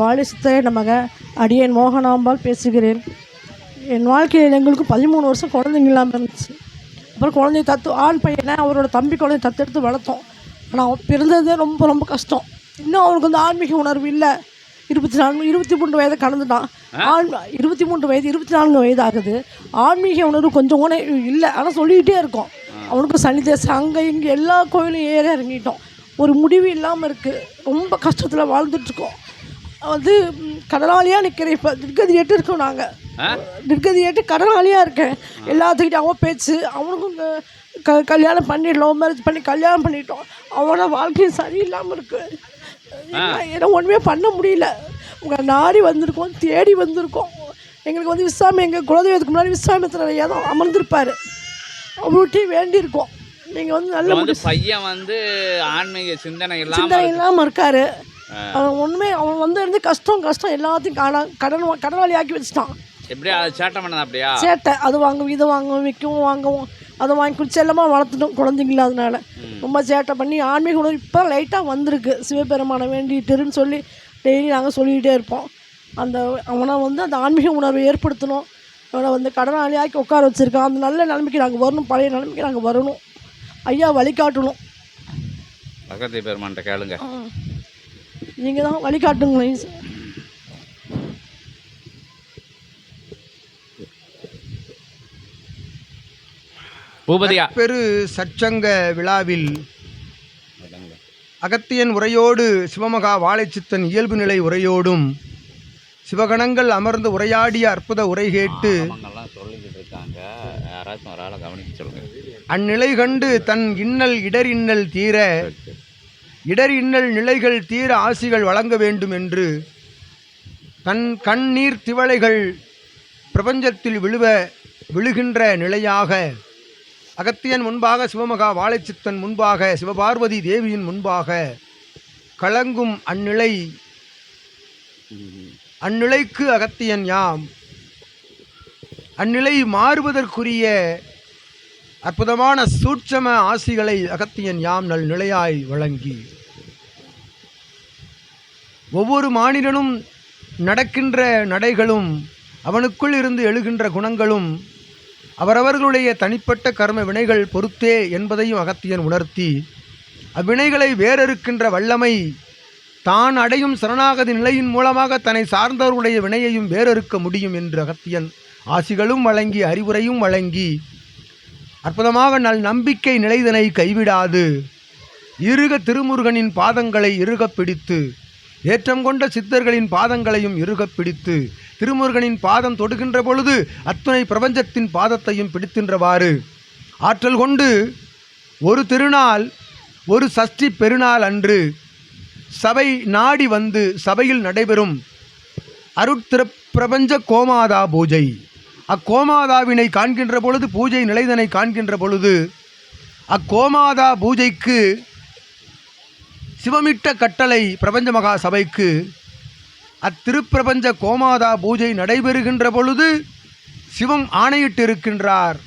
வாழை சித்தரே நமக அடியேன் மோகனாம்பாள் பேசுகிறேன். என் வாழ்க்கையில் எங்களுக்கு பதிமூணு வருஷம் குழந்தைங்க இல்லாமல் இருந்துச்சு. அப்புறம் குழந்தைய தத்து ஆண் பையனை அவரோட தம்பி குழந்தைய தத்தெடுத்து வளர்த்தோம். ஆனால் அவன் பிறந்ததே ரொம்ப ரொம்ப கஷ்டம். இன்னும் அவனுக்கு வந்து ஆன்மீக உணர்வு இல்லை. இருபத்தி நான்கு இருபத்தி மூன்று வயதை கடந்துட்டான். ஆண் இருபத்தி மூன்று வயது இருபத்தி நான்கு வயது ஆகுது ஆன்மீக உணர்வு கொஞ்சம் கூட இல்லை. ஆனால் சொல்லிக்கிட்டே இருக்கோம். அவனுக்கு சனி தேசம் அங்கே இங்கே எல்லா கோயிலும் ஏறி இறங்கிட்டோம். ஒரு முடிவு இல்லாமல் இருக்குது ரொம்ப கஷ்டத்தில் வாழ்ந்துட்டுருக்கோம் வந்து கடனாளியாக நிற்கிறேன் இப்போ திருக்கதி ஏட்டு இருக்கோம் நாங்கள் திருக்கதி ஏட்டு கடனாளியாக இருக்கேன். எல்லாத்துக்கிட்டையும் அவன் பேச்சு அவனுக்கும் க கல்யாணம் பண்ணி லவ் மேரேஜ் பண்ணி கல்யாணம் பண்ணிட்டோம். அவனோட வாழ்க்கையும் சரியில்லாமல் இருக்கு. ஏன்னா ஒன்றுமே பண்ண முடியல. உங்களை நாடி வந்திருக்கோம் தேடி வந்திருக்கோம். எங்களுக்கு வந்து விசாமி எங்கள் குலதெய்வத்துக்கு முன்னாடி விசாமத்தில் ஏதோ அமர்ந்திருப்பார். அவர்கிட்டையும் வேண்டியிருக்கோம். நீங்கள் வந்து நல்ல பையன் வந்து ஆன்மீக சிந்தனை இல்லாமல் இருக்காரு. அவன் ஒன்றுமே அவன் வந்து இருந்து கஷ்டம் கஷ்டம் எல்லாத்தையும் கடன் வா- கடனாளி ஆக்கி வச்சுட்டான். எப்படி அது சேட்டை பண்ணது அப்படியா? சேட்டை. அது வாங்கவும் இதை வாங்கவும் விற்கவும் வாங்கவும். அதை வாங்கி குடிச்சு எல்லாமே வளர்த்துட்டோம் குழந்தைங்கள அதனால ரொம்ப சேட்டை பண்ணி ஆன்மீக உணர்வு இப்போ லைட்டாக வந்திருக்கு. சிவபெருமானை வேண்டிட்டுருன்னு சொல்லி டெய்லி நாங்கள் சொல்லிக்கிட்டே இருப்போம். அந்த அவனை வந்து அந்த ஆன்மீக உணர்வை ஏற்படுத்தணும். அவனை வந்து கடனாளி ஆக்கி உட்கார வச்சுருக்கான். அந்த நல்ல நிலைமைக்கு நாங்கள் வரணும் பழைய நிலைமைக்கு நாங்கள் வரணும். ஐயா வழிகாட்டணும். பக்கத்து பெருமான்ட்ட கேளுங்க. நீங்கள் தான் வழிகாட்டுங்களேன் சார் பூபதியா. பெரு சச்சங்க விழாவில் அகத்தியன் உரையோடு சிவமகா வாழைச்சித்தன் இயல்பு நிலை உரையோடும் சிவகணங்கள் அமர்ந்து உரையாடிய அற்புத உரை கேட்டு அந்நிலை கண்டு தன் இன்னல் இடர் இன்னல் தீர இடர் இன்னல் நிலைகள் தீர ஆசிகள் வழங்க வேண்டும் என்று கண் கண்ணீர் திவளைகள் பிரபஞ்சத்தில் விழுவ விழுகின்ற நிலையாக அகத்தியன் முன்பாக சிவமகா வாழைச்சித்தன் முன்பாக சிவபார்வதி தேவியின் முன்பாக கலங்கும் அந்நிலை அந்நிலைக்கு அகத்தியன் யாம். அந்நிலை மாறுவதற்குரிய அற்புதமான சூட்சம ஆசிகளை அகத்தியன் யாம் நல் நிலையாய் வழங்கி. ஒவ்வொரு மானிடனும் நடக்கின்ற நடைகளும் அவனுக்குள் இருந்து எழுகின்ற குணங்களும் அவரவர்களுடைய தனிப்பட்ட கர்ம வினைகள் பொறுத்தே என்பதையும் அகத்தியன் உணர்த்தி அவ்வினைகளை வேறறுக்கின்ற வல்லமை தான் அடையும் சரணாகதி நிலையின் மூலமாக தன்னை சார்ந்தவர்களுடைய வினையையும் வேறறுக்க முடியும் என்று அகத்தியன் ஆசிகளும் வழங்கி அறிவுரையும் வழங்கி அற்புதமாக நல் நம்பிக்கை நிலைதனை கைவிடாது இருக திருமுருகனின் பாதங்களை இறுகப் பிடித்து ஏற்றம் கொண்ட சித்தர்களின் பாதங்களையும் இறுகப் பிடித்து திருமுருகனின் பாதம் தொடுகின்ற பொழுது அத்துணை பிரபஞ்சத்தின் பாதத்தையும் பிடித்தின்றவாறு. ஆற்றல் கொண்டு ஒரு திருநாள் ஒரு சஷ்டி பெருநாள் அன்று சபை நாடி வந்து சபையில் நடைபெறும் அருட்திரு பிரபஞ்ச கோமாதா பூஜை. அக்கோமாதாவினை காண்கின்ற பொழுது பூஜை நிலைதனை காண்கின்ற பொழுது அக்கோமாதா பூஜைக்கு சிவமிட்ட கட்டளை பிரபஞ்ச மகா சபைக்கு அத்திருப்பிரபஞ்ச கோமாதா பூஜை நடைபெறுகின்ற பொழுது சிவம் ஆணையிட்டிருக்கின்றார்.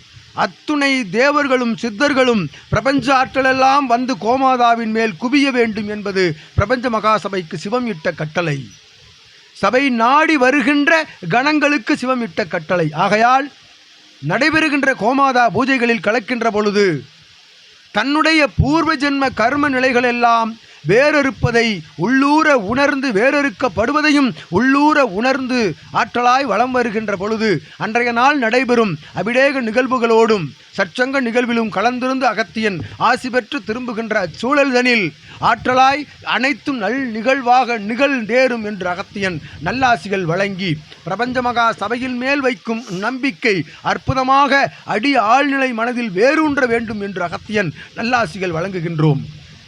அத்துணை தேவர்களும் சித்தர்களும் பிரபஞ்ச ஆற்றலெல்லாம் வந்து கோமாதாவின் மேல் குவிய வேண்டும் என்பது பிரபஞ்ச மகாசபைக்கு சிவம் இட்ட கட்டளை. சபை நாடி வருகின்ற கணங்களுக்கு சிவம் இட்ட கட்டளை. ஆகையால் நடைபெறுகின்ற கோமாதா பூஜைகளில் கலக்கின்ற பொழுது தன்னுடைய பூர்வ ஜென்ம கர்ம நிலைகளெல்லாம் வேறொருப்பதை உள்ளூர உணர்ந்து வேறொருக்கப்படுவதையும் உள்ளூர உணர்ந்து ஆற்றலாய் வலம் வருகின்ற பொழுது அன்றைய நாள் நடைபெறும் அபிடேக நிகழ்வுகளோடும் சற்சங்க நிகழ்விலும் கலந்திருந்து அகத்தியன் ஆசி பெற்று திரும்புகின்ற அச்சூழல்தனில் ஆற்றலாய் அனைத்தும் நல் நிகழ்வாக நிகழ்ந்தேறும் என்று அகத்தியன் நல்லாசிகள் வழங்கி பிரபஞ்ச மகா சபையில் மேல் வைக்கும் நம்பிக்கை அற்புதமாக அடி ஆழ்நிலை மனதில் வேரூன்ற வேண்டும் என்று அகத்தியன் நல்லாசிகள் வழங்குகின்றோம்.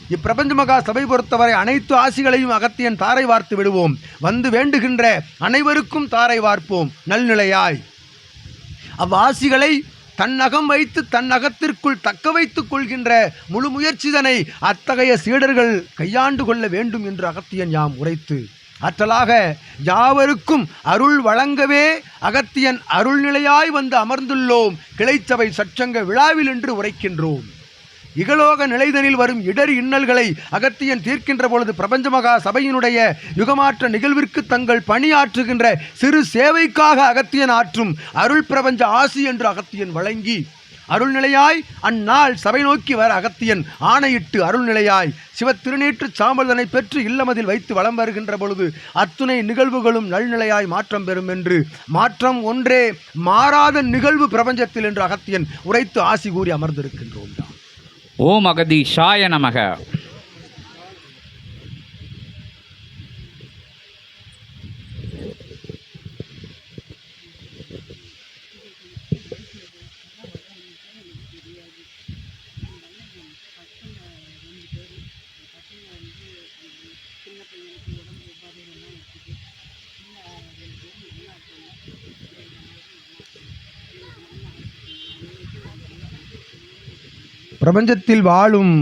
இப்பிரபஞ்ச மகா சபை பொறுத்தவரை அனைத்து ஆசிகளையும் அகத்தியன் தாரை வார்த்து விடுவோம். வந்து வேண்டுகின்ற அனைவருக்கும் தாரை வார்ப்போம். நல்நிலையாய். அவ்வாசிகளை தன்னகம் வைத்து தன் அகத்திற்குள் தக்க வைத்துக் கொள்கின்ற முழு முயற்சிதனை அத்தகைய சீடர்கள் கையாண்டு கொள்ள வேண்டும் என்று அகத்தியன் யாம் உரைத்து ஆற்றலாக யாவருக்கும் அருள் வழங்கவே அகத்தியன் அருள்நிலையாய் வந்து அமர்ந்துள்ளோம். கிளைச்சபை சச்சங்க விழாவில் என்று உரைக்கின்றோம். இகலோக நிலைதனில் வரும் இடர் இன்னல்களை அகத்தியன் தீர்க்கின்ற பொழுது பிரபஞ்ச மகா சபையினுடைய யுகமாற்ற நிகழ்விற்கு தங்கள் பணியாற்றுகின்ற சிறு சேவைக்காக அகத்தியன் ஆற்றும் அருள் பிரபஞ்ச ஆசி என்று அகத்தியன் வழங்கி அருள்நிலையாய் அந்நாள் சபை நோக்கி வர அகத்தியன் ஆணையிட்டு அருள்நிலையாய் சிவத்திருநீற்று சாம்பல்தனை பெற்று இல்லமதில் வைத்து வலம் வருகின்ற பொழுது அத்துணை நிகழ்வுகளும் நல்நிலையாய் மாற்றம் பெறும் என்று மாற்றம் ஒன்றே மாறாத நிகழ்வு பிரபஞ்சத்தில் என்று அகத்தியன் உரைத்து ஆசி கூறி அமர்ந்திருக்கின்றோம். ஓம் அகதி அகதீஷாய நமக. பிரபஞ்சத்தில் வாழும்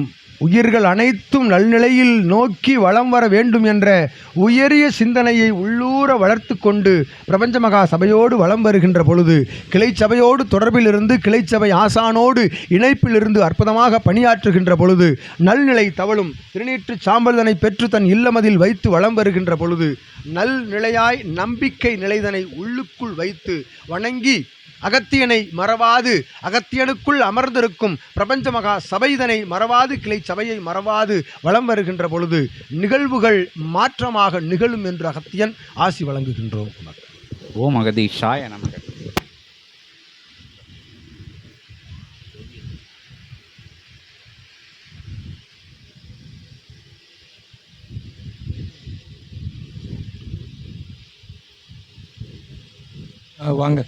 உயிர்கள் அனைத்தும் நல்நிலையில் நோக்கி வலம் வர வேண்டும் என்ற உயரிய சிந்தனையை உள்ளூர வளர்த்து கொண்டு பிரபஞ்ச மகா சபையோடு வலம் வருகின்ற பொழுது கிளை சபையோடு தொடர்பிலிருந்து கிளை சபை ஆசானோடு இணைப்பிலிருந்து அற்புதமாக பணியாற்றுகின்ற பொழுது நல்நிலை தவழும் திருநீற்று சாம்பல்தனை பெற்று தன் இல்லமதில் வைத்து வலம் வருகின்ற பொழுது நல் நிலையாய் நம்பிக்கை நிலைதனை உள்ளுக்குள் வைத்து வணங்கி அகத்தியனை மறவாது அகத்தியனுக்குள் அமர்ந்திருக்கும் பிரபஞ்ச மகா சபைதனை மறவாது கிளை சபையை மறவாது வலம் வருகின்ற பொழுது நிகழ்வுகள் மாற்றமாக நிகழும் என்று அகத்தியன் ஆசி வழங்குகின்றோம். ஓம் அகதீஷாய நமக. வாங்க.